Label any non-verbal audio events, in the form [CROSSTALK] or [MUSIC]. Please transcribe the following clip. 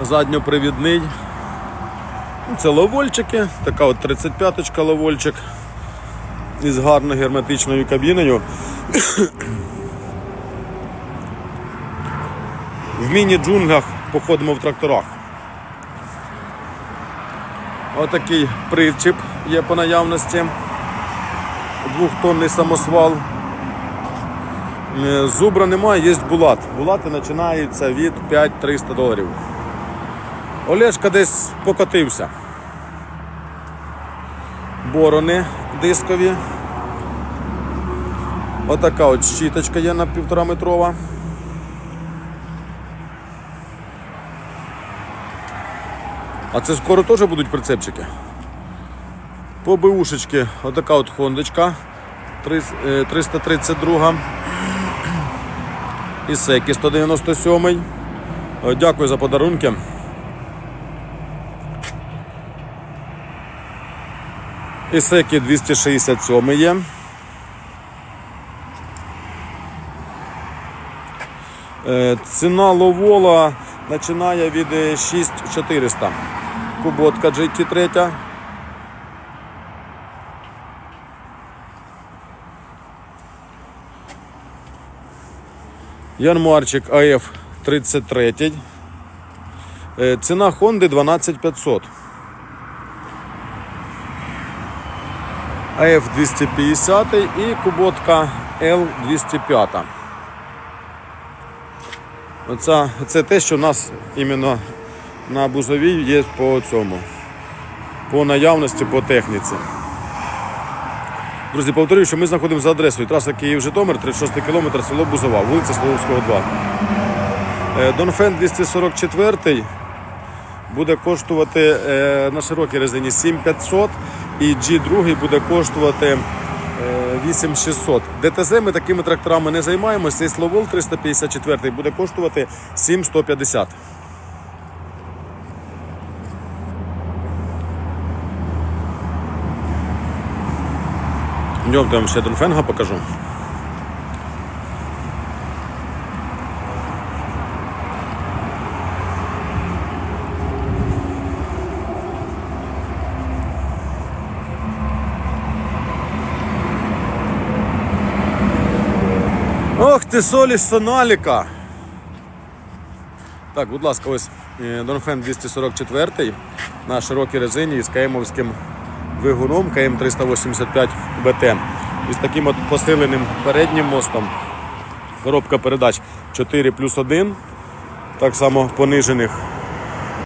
задньопривідний. Ну, Це ловольчики, така от 35-ка ловольчик із гарно герметичною кабіною. [COUGHS] В міні-джунглях походимо в тракторах. Отакий причіп є по наявності. Двохтонний самосвал. Е, Зубра немає, є булат. Булати починаються від 5-300 доларів. Олешка десь покотився. Борони дискові. Отака от щіточка є на півтора метрова. А це скоро теж будуть прицепчики. По БУшечки отака от хондочка 332. Ісекі 197. Е, Дякую за подарунки. Ісекі 267 є. Е, Ціна ловола починає від е, 6400. Куботка GT3. Янмарчик АФ 33. Е, Ціна Хонди 12500. АФ 250 і куботка L 205. Оце, це те, що в нас іменно на бузовій є по цьому, по наявності, по техніці. Друзі, повторюю, що ми знаходимося за адресою траса Київ-Житомир, 36 км, село Бузова, вулиця Словського, 2. Е, Донфен 244 буде коштувати е, на широкій резині 7500 і G2 буде коштувати е, 8600. ДТЗ ми такими тракторами не займаємося. Цей Словол 354 буде коштувати 7150. Йдемо ще Донфенга покажу. Ох ти солі соналіка. Так, будь ласка, ось Донфен 244 на широкій резині із каємовським двигуном КМ385 БТ. Із таким от посиленим переднім мостом. Коробка передач 4 плюс 1. Так само понижених